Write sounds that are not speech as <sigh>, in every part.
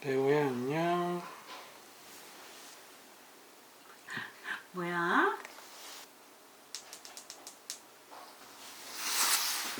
배우야 안녕. 뭐야?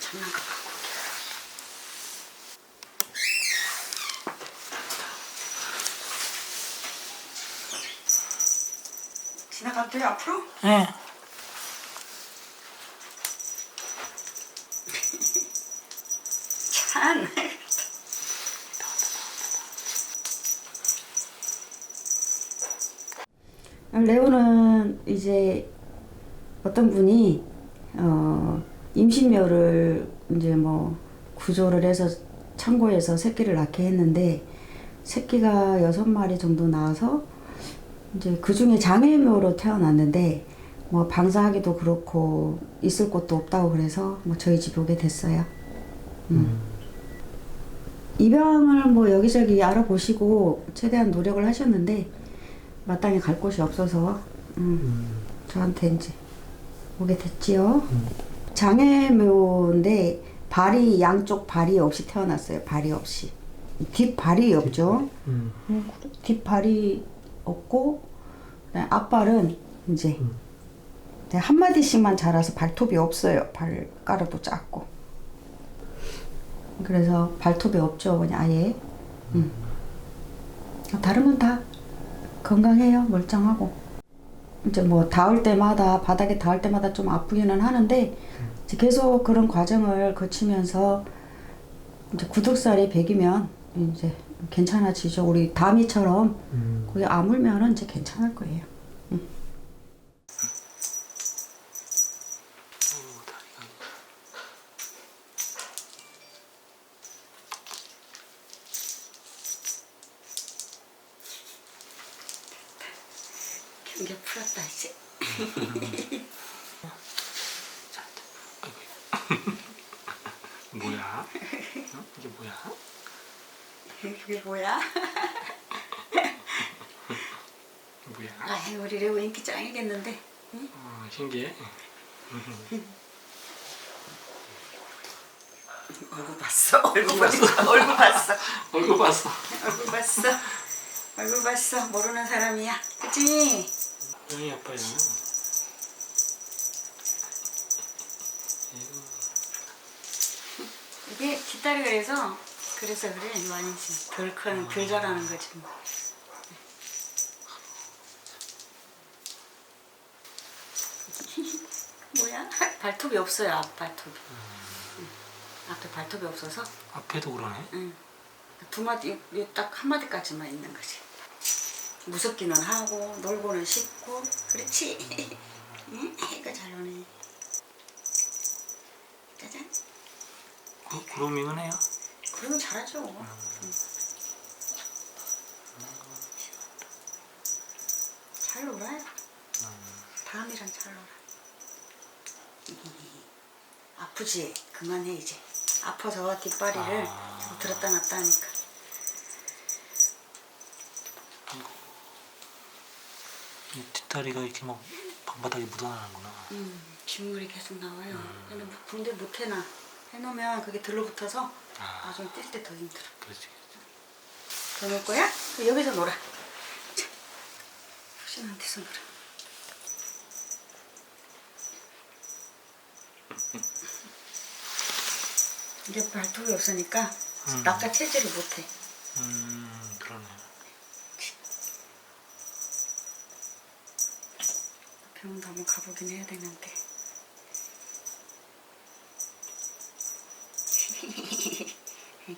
장난감 갖고 올게. 지나가도 돼 앞으로? 네. 참. 레오는 이제 어떤 분이 어 임신묘를 이제 뭐 구조를 해서 창고에서 새끼를 낳게 했는데 새끼가 여섯 마리 정도 나와서 이제 그 중에 장애묘로 태어났는데 뭐 방사하기도 그렇고 있을 곳도 없다고 그래서 뭐 저희 집 오게 됐어요. 음. 입양을 뭐 여기저기 알아보시고 최대한 노력을 하셨는데 마땅히 갈 곳이 없어서 음, 저한테 이제 오게 됐지요. 장애묘인데 발이 양쪽 발이 없이 태어났어요. 발이 없이 뒷 발이 없죠. 음. 음, 뒷 발이 없고 앞발은 이제 네, 한 마디씩만 자라서 발톱이 없어요. 발가락도 작고. 그래서 발톱이 없죠, 그냥 아예. 음. 다른 건 다 건강해요, 멀쩡하고. 이제 뭐 닿을 때마다 바닥에 닿을 때마다 좀 아프기는 하는데 이제 계속 그런 과정을 거치면서 이제 구독살이 배기면 이제 괜찮아지죠. 우리 다미처럼 음. 거기 아물면은 이제 괜찮을 거예요. 오, 다리가. 경계 풀었다 이제. <laughs> 자, 아이고. 뭐야? 어? 이게 뭐야? 그게 뭐야? <laughs> 뭐야? 아, 우리 레오 인기 짱이겠는데. 어, 신기해. 얼굴 봤어? 얼굴 봤어? 얼굴 봤어? 얼굴 봤어. 얼굴 봤어? 얼굴 봤어? 모르는 사람이야. 그치? 고양이 아빠야. 이게 뒷다리가 그래서 그래서 그래 많이 덜 큰, 덜 자라는 거지 뭐. <laughs> 뭐야? 발톱이 없어요 앞 발톱이. 응. 앞에 발톱이 없어서 앞에도 그러네. 응. 두 마디 딱 한 마디까지만 있는 거지. 무섭기는 하고 놀고는 싶고 그렇지. 응? 이거 잘 노네. 짜잔. 그, 그루밍은 해요? 잘하죠. 응. 잘 놀아요. 다음이랑 잘 놀아. 아프지? 그만해 이제. 아파서 뒷다리를 아. 들었다 놨다 하니까. 이 뒷다리가 이렇게 막 방바닥에 묻어나는구나. 음, 빗물이 계속 나와요. 근데 뭐 군대 못 해놔. 해놓으면 그게 들러붙어서 아. 나중에 뛸 때 더 힘들어. 그렇지. 더 놀 거야? 그럼 여기서 놀아. 자, 푸신한 데서 놀아. <laughs> 이제 발톱이 없으니까 음. 낚아 체질을 못해. 음, 그러네. 병원도 한번 가보긴 해야 되는데.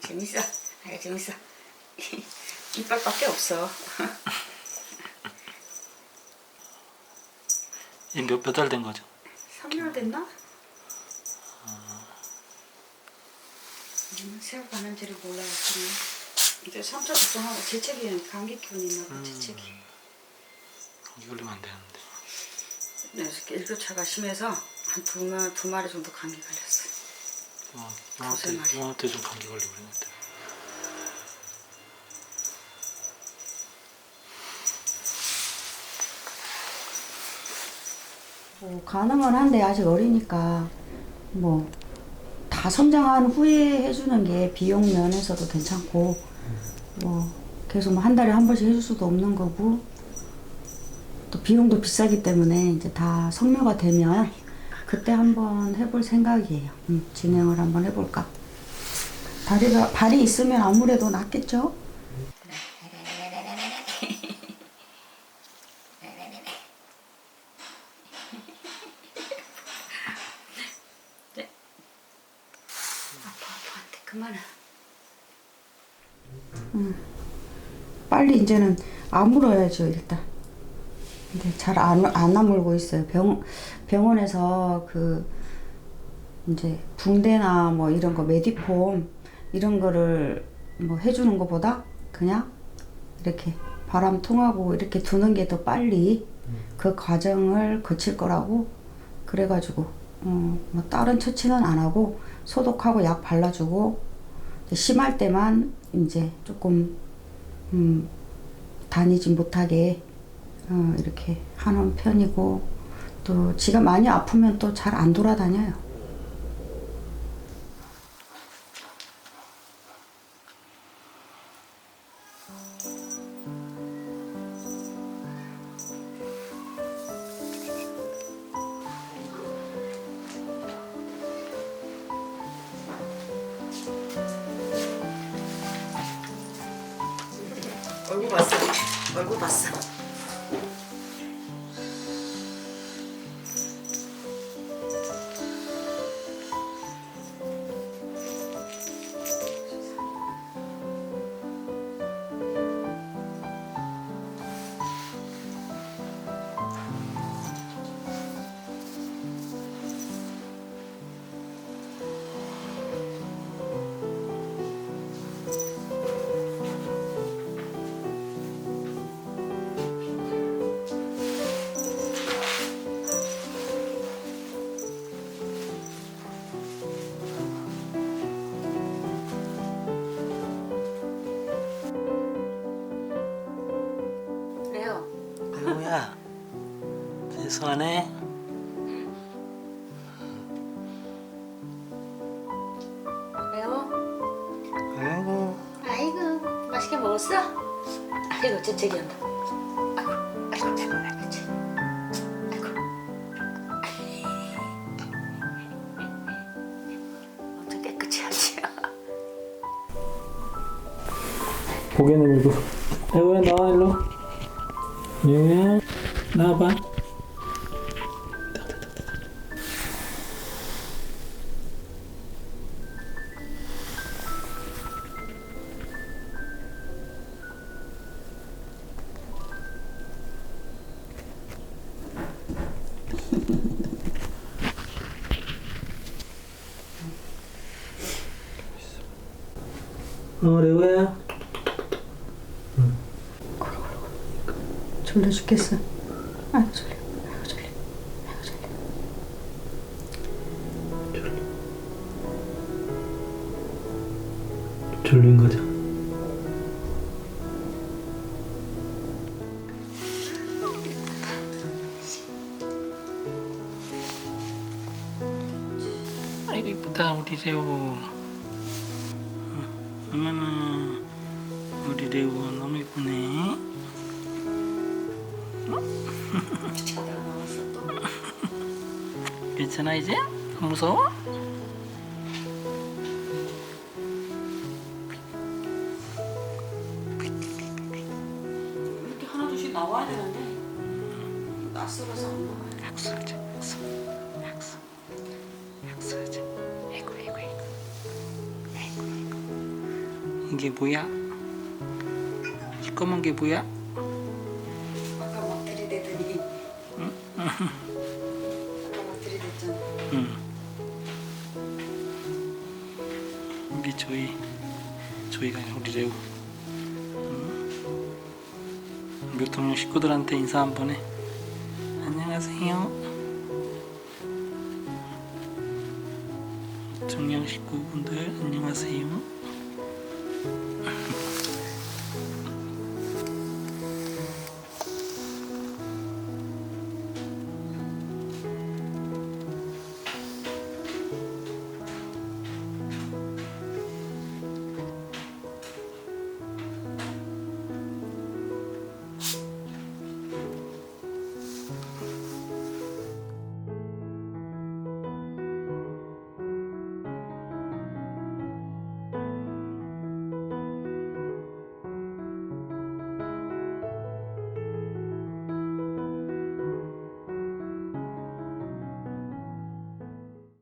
재밌어. 아유 재밌어. <laughs> 이빨밖에 없어. 이제 몇, 몇 달 된 거죠? 3개월 됐나? 음, 새우 가는지를 몰라요. 저는. 이제 3차 걱정하고 재채기 감기 기운 있나 봐. 재채기. 감기 걸리면 안 되는데. 네, 일교차가 심해서 한 두 마리 정도 감기 걸렸어 어, 중학교, 무슨 좀 감기 걸리고 그랬는데. 뭐, 가능은 한데 아직 어리니까 뭐 다 성장한 후에 해주는 게 비용 면에서도 괜찮고 뭐 계속 뭐한 달에 한 번씩 해줄 수도 없는 거고 또 비용도 비싸기 때문에 이제 다 성묘가 되면 그때 한번 해볼 생각이에요. 음, 진행을 한번 해볼까. 다리가 발이 있으면 아무래도 낫겠죠. 그만해. 음, 빨리 이제는 아물어야죠 일단. 근데 잘 안 안 아물고 있어요. 병 병원에서 그 이제 붕대나 뭐 이런 거 메디폼 이런 거를 뭐 해주는 것보다 그냥 이렇게 바람 통하고 이렇게 두는 게 더 빨리 그 과정을 거칠 거라고 그래가지고 어, 뭐 다른 처치는 안 하고 소독하고 약 발라주고 심할 때만 이제 조금 음, 다니지 못하게 어, 이렇게 하는 편이고 또 지가 많이 아프면 또 잘 안 돌아다녀요. 얼굴 봤어. 얼굴 봤어. 먹었어? 아이고 재채기 한다. 아이고 아이고 아이고 아이고 재. 아이고. 엄청 깨끗이 하지. 고개 내밀고 아이고야 나와 일로 예 나와봐 어 레오야 졸려 죽겠어. 아이고 졸려. 아이고 졸려. 아이고 졸려. 졸린 거죠 아이고 이쁘다 우리 레오 레오 너무 이쁘네 괜찮아 이제? 안 무서워? 이렇게 하나 둘씩 나와야 되는데 낯설어서 안 나와요. 약속하자 약속 약속 약속하자 아이고 아이고 아이고 아이고 아이고 이게 뭐야? 시꺼먼 게 뭐야? 아까 막 들이대더니 아까 막 들이댔잖아. 응 우리 조이 조이가 아니라 우리 레오 응? 묘통령 식구들한테 인사 한 번 해 안녕하세요 청량 식구분들 안녕하세요